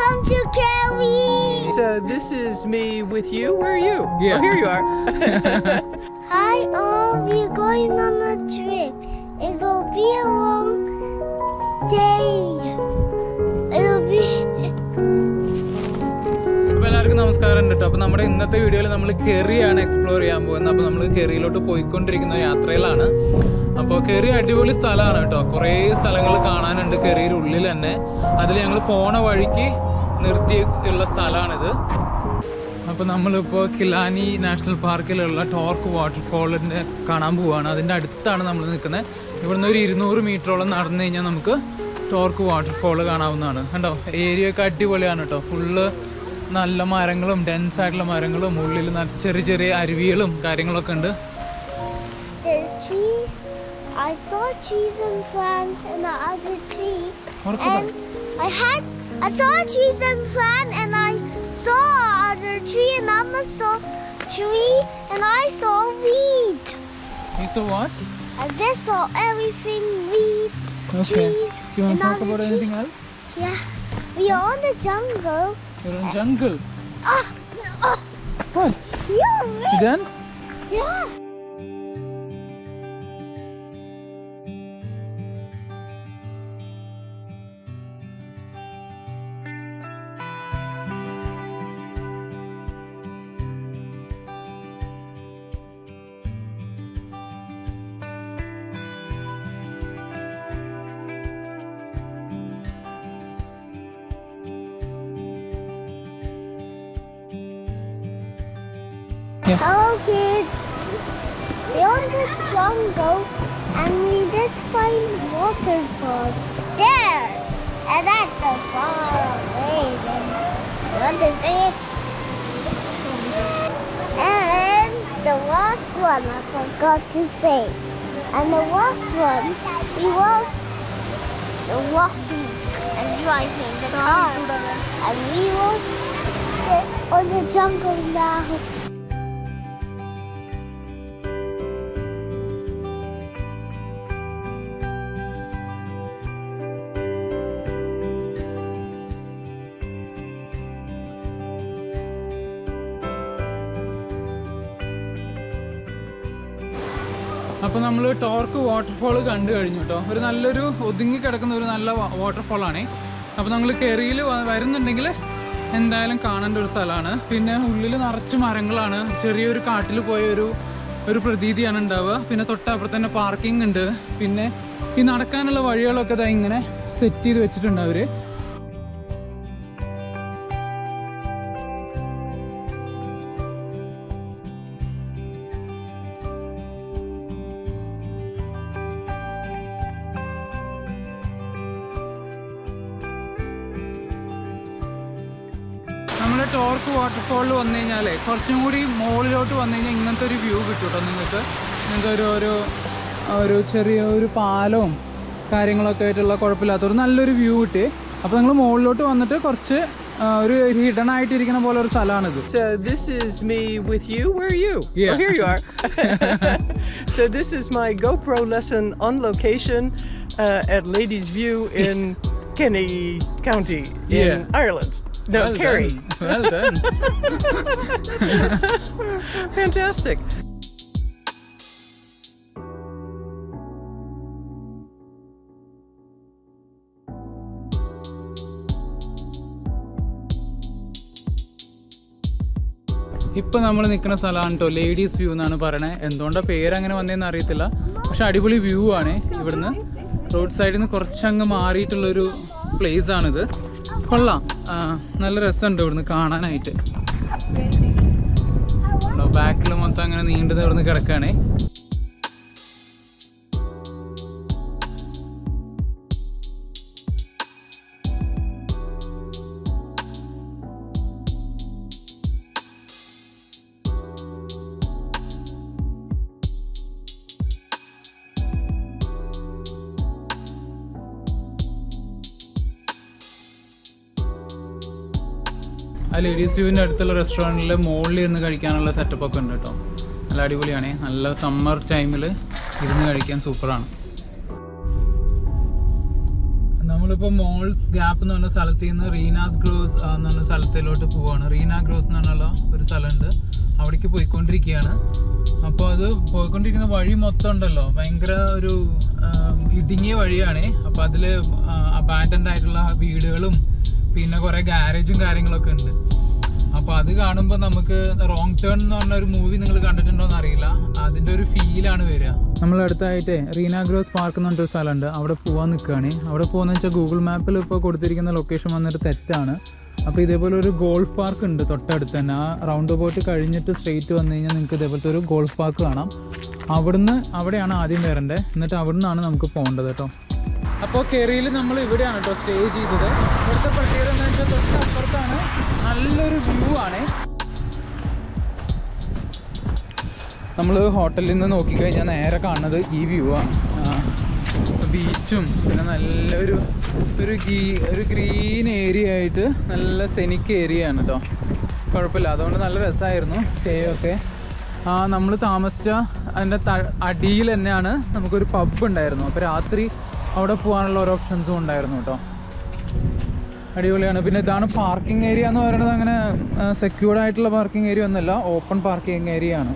Welcome to Kelly. So this is me with you. Where are you? Yeah. Oh, here you are. Hi all, we're going on a trip. It will be a long day. It'll be അപ്പോൾ എല്ലാവർക്കും നമസ്കാരം കേട്ടോ അപ്പോൾ നമ്മുടെ ഇന്നത്തെ വീഡിയോയിൽ നമ്മൾ കെറിയാണ് explore ചെയ്യാൻ പോകുന്നത് അപ്പോൾ നമ്മൾ കെറിയിലോട്ട് പോയിക്കൊണ്ടിരിക്കുന്ന യാത്രയിലാണ് അപ്പോൾ കെറി അടിപൊളി സ്ഥലമാണ് കേട്ടോ കുറേ സ്ഥലങ്ങൾ കാണാനുണ്ട് കെറിയുടെ ഉള്ളിൽ തന്നെ അതിൽ ഞങ്ങൾ പോണ വഴിക്ക് നിർത്തി ഉള്ള സ്ഥലമാണിത്. അപ്പോൾ നമ്മളിപ്പോൾ കിലാനി നാഷണൽ പാർക്കിലുള്ള ടോർക്ക് വാട്ടർഫോളിന്റെ കാണാൻ പോവുകയാണ് അതിന്റെ അടുത്താണ് നമ്മൾ നിൽക്കുന്നത്. ഇവിടുന്ന് ഒരു ഇരുന്നൂറ് മീറ്ററോളം നടന്നു കഴിഞ്ഞാൽ നമുക്ക് ടോർക്ക് വാട്ടർഫോൾ കാണാവുന്നതാണ്. കണ്ടോ? ഏരിയ ഒക്കെ അടിപൊളിയാണ് കേട്ടോ ഫുള്ള് നല്ല മരങ്ങളും ഡെൻസ് ആയിട്ടുള്ള മരങ്ങളും ഉള്ളിൽ നല്ല ചെറിയ ചെറിയ അരുവികളും കാര്യങ്ങളൊക്കെ ഉണ്ട്. I saw trees and plants in the other tree. And I had I saw trees and plant and I saw other tree and Mama saw tree and I saw weed. You saw what? And they saw everything weeds, Okay. trees, Do you want to talk about tree. anything else? Yeah. We are in the jungle. You're in jungle. Oh, oh, What? yeah, You done? yeah. Hello kids. We're in the jungle and we just find waterfalls. There! And that's so far away. Then you want to see it? And the last one I forgot to say. And the last one, we was walking and driving the car. And we was on the jungle now. അപ്പോൾ നമ്മൾ torque waterfall കണ്ടു കഴിഞ്ഞു കേട്ടോ ഒരു നല്ലൊരു ഒതുങ്ങി കിടക്കുന്ന ഒരു നല്ല വാട്ടർഫോൾ ആണ്. അപ്പോൾ നമ്മൾ കെറിയിൽ വരുന്നുണ്ടെങ്കിൽ എന്തായാലും കാണേണ്ട ഒരു സ്ഥലമാണ്. പിന്നെ ഉള്ളിൽ നിറച്ച് മരങ്ങളാണ്. ചെറിയൊരു കാട്ടിൽ പോയ ഒരു ഒരു പ്രതീതിയാണ് ഉണ്ടാവുക. പിന്നെ തൊട്ടപ്പുറത്ത് തന്നെ പാർക്കിംഗ് ഉണ്ട്. പിന്നെ ഈ നടക്കാനുള്ള വഴികളൊക്കെ ഇങ്ങനെ സെറ്റ് ചെയ്ത് വെച്ചിട്ടുണ്ട് അവർ നമ്മൾ ടോർക്ക് വാട്ടർഫോളിൽ വന്നു കഴിഞ്ഞാൽ കുറച്ചും കൂടി മുകളിലോട്ട് വന്നു കഴിഞ്ഞാൽ ഇങ്ങനത്തെ ഒരു വ്യൂ കിട്ടും കേട്ടോ നിങ്ങൾക്ക് നിങ്ങൾക്ക് ഒരു ഒരു ഒരു ചെറിയ ഒരു പാലവും കാര്യങ്ങളൊക്കെ ആയിട്ടുള്ള കുഴപ്പമില്ലാത്ത ഒരു നല്ലൊരു വ്യൂ കിട്ടി അപ്പോൾ നിങ്ങൾ മുകളിലോട്ട് വന്നിട്ട് കുറച്ച് ഒരു ഹിഡൻ ആയിട്ടിരിക്കുന്ന പോലെ ഒരു സ്ഥലമാണിത് so this is me with you. Where are you? Yeah. Oh, here you are. so this is my GoPro lesson on location uh, at Ladies View in Kenny County in Yeah. Ireland. No, Well Kerry. done. Well done. Fantastic. ഇപ്പൊ നമ്മൾ നിൽക്കുന്ന സ്ഥലമാണ് കേട്ടോ ladies view എന്നാണ് പറയണേ എന്തുകൊണ്ടാണ് പേര് അങ്ങനെ വന്നതെന്ന് അറിയത്തില്ല പക്ഷെ അടിപൊളി വ്യൂ ആണ് ഇവിടുന്ന് റോഡ് സൈഡിൽ നിന്ന് കുറച്ചങ്ങ് മാറിയിട്ടുള്ളൊരു പ്ലേസ് ആണിത് കൊള്ളാം. നല്ല രസമുണ്ട് ഇവിടുന്ന് കാണാനായിട്ട്. ബാക്കിൽ മൊത്തം അങ്ങനെ നീണ്ടു ഇവിടുന്ന് കിടക്കുകയാണേ ലേഡീസ് വ്യൂവിന്റെ അടുത്തുള്ള റെസ്റ്റോറന്റിൽ മുകളിൽ ഇരുന്ന് കഴിക്കാനുള്ള സെറ്റപ്പ് ഒക്കെ ഉണ്ട് കേട്ടോ നല്ല അടിപൊളിയാണ്. നല്ല സമ്മർ ടൈമിൽ ഇരുന്ന് കഴിക്കാൻ സൂപ്പറാണ്. നമ്മളിപ്പോൾ മോൾസ് ഗ്യാപ്പ് എന്ന് പറഞ്ഞ സ്ഥലത്ത് നിന്ന് റീനാസ് ഗ്രോസ് എന്ന് പറഞ്ഞ സ്ഥലത്തിലോട്ട് പോവുകയാണ് റീന ഗ്രോസ് എന്ന് പറഞ്ഞുള്ള ഒരു സ്ഥലമുണ്ട് അവിടേക്ക് പോയിക്കൊണ്ടിരിക്കുകയാണ് അപ്പോൾ അത് പോയിക്കൊണ്ടിരിക്കുന്ന വഴി മൊത്തം ഉണ്ടല്ലോ. ഭയങ്കര ഒരു ഇടുങ്ങിയ വഴിയാണ്. അപ്പോൾ അതിൽ അബാൻഡൻഡ് ആയിട്ടുള്ള വീടുകളും പിന്നെ കുറേ ഗാരേജും കാര്യങ്ങളൊക്കെ ഉണ്ട്. അത് കാണുമ്പോൾ നമുക്ക് റോങ് ടേൺ എന്ന് പറഞ്ഞ ഒരു മൂവി നിങ്ങൾ കണ്ടിട്ടുണ്ടോ അറിയില്ല. അതിന്റെ ഒരു ഫീലാണ് വരിക. നമ്മൾ അടുത്തായിട്ട് റീനാഗ്രോസ് പാർക്ക് എന്ന് പറഞ്ഞൊരു സ്ഥലമുണ്ട്. അവിടെ പോകാൻ നിൽക്കുകയാണ് അവിടെ പോകുന്ന വെച്ചാൽ ഗൂഗിൾ മാപ്പിൽ ഇപ്പോൾ കൊടുത്തിരിക്കുന്ന ലൊക്കേഷൻ വന്നിട്ട് തെറ്റാണ്. അപ്പോൾ ഇതേപോലെ ഒരു ഗോൾഫ് പാർക്ക് ഉണ്ട് തൊട്ടടുത്ത് തന്നെ. ആ റൗണ്ട് ബോട്ട് കഴിഞ്ഞിട്ട് സ്ട്രെയിറ്റ് വന്നു കഴിഞ്ഞാൽ നിങ്ങൾക്ക് ഇതേപോലത്തെ ഒരു ഗോൾഫ് പാർക്ക് കാണാം. അവിടുന്ന് അവിടെയാണ് ആദ്യം വരേണ്ടത് എന്നിട്ട് അവിടുന്നാണ് നമുക്ക് പോകേണ്ടത് കേട്ടോ. അപ്പോൾ കെറിയിൽ നമ്മൾ ഇവിടെയാണ് കേട്ടോ സ്റ്റേ ചെയ്തത്. ഇവിടുത്തെ പ്രത്യേകത എന്ന് വെച്ചാൽ തൊട്ട് അപ്പുറത്താണ് നല്ലൊരു വ്യൂ ആണ്. നമ്മൾ ഹോട്ടലിൽ നിന്ന് നോക്കിക്കഴിഞ്ഞാൽ നേരെ കാണുന്നത് ഈ വ്യൂ ആണ് ബീച്ചും പിന്നെ നല്ലൊരു ഒരു ഗീ ഒരു ഗ്രീൻ ഏരിയ ആയിട്ട് നല്ല സെനിക്ക് ഏരിയ ആണ് കേട്ടോ കുഴപ്പമില്ല അതുകൊണ്ട് നല്ല രസമായിരുന്നു സ്റ്റേ ഒക്കെ. ആ നമ്മൾ താമസിച്ച അതിന്റെ അടിയിൽ തന്നെയാണ് നമുക്കൊരു പബ് ഉണ്ടായിരുന്നു. അപ്പോൾ രാത്രി അവിടെ പോകാനുള്ള ഓരോ ഓപ്ഷൻസും ഉണ്ടായിരുന്നു കേട്ടോ. അടിപൊളിയാണ്. പിന്നെ ഇതാണ് പാർക്കിംഗ് ഏരിയ എന്ന് പറയുന്നത് അങ്ങനെ സെക്യൂർഡ് ആയിട്ടുള്ള പാർക്കിംഗ് ഏരിയ ഒന്നുമല്ല ഓപ്പൺ പാർക്കിംഗ് ഏരിയ ആണ്.